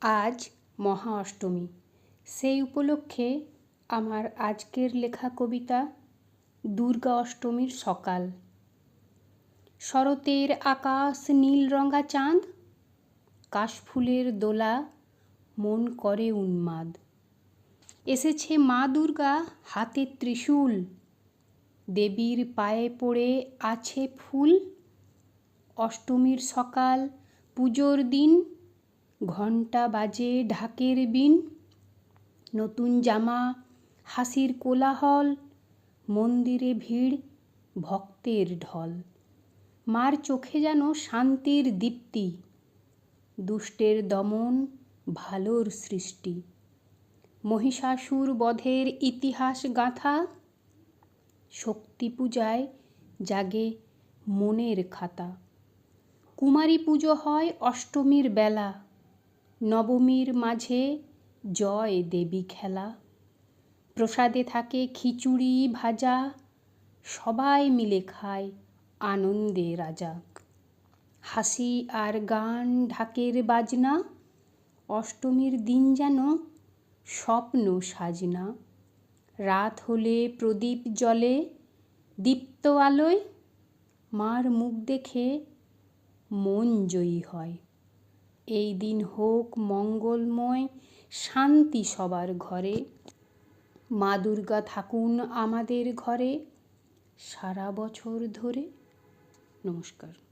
আজ মহা অষ্টমী। সেই উপলক্ষে আমার আজকের লেখা কবিতা দুর্গা অষ্টমীর সকাল। শরতের আকাশ নীল রঙা চাঁদ, কাশফুলের দোলা মন করে উন্মাদ। এসেছে মা দুর্গা হাতে ত্রিশূল, দেবীর পায়ে পড়ে আছে ফুল। অষ্টমীর সকাল, পুজোর দিন ঘণ্টা বাজে ঢাকের বিন। নতুন জামা, হাসির কোলাহল, মন্দিরে ভিড়, ভক্তের ঢল। মার চোখে যেন শান্তির দীপ্তি, দুষ্টের দমন, ভালোর সৃষ্টি। মহিষাসুর বধের ইতিহাস গাঁথা, শক্তি পূজায় জাগে মনের খাতা। কুমারী পুজো হয় অষ্টমীর বেলা। নবমীর মাঝে জয় দেবী খেলা। প্রসাদে থাকে খিচুড়ি ভাজা, সবাই মিলে খায় আনন্দে রাজা। হাসি আর গান, ঢাকের বাজনা, অষ্টমীর দিন যেন স্বপ্ন সাজনা। রাত হলে প্রদীপ জলে দীপ্ত আলোয় মার মুখ দেখে মন জয়ী হয়। এই দিন হোক মঙ্গলময়, শান্তি সবার ঘরে। মা দুর্গা থাকুন আমাদের ঘরে সারা বছর ধরে। নমস্কার।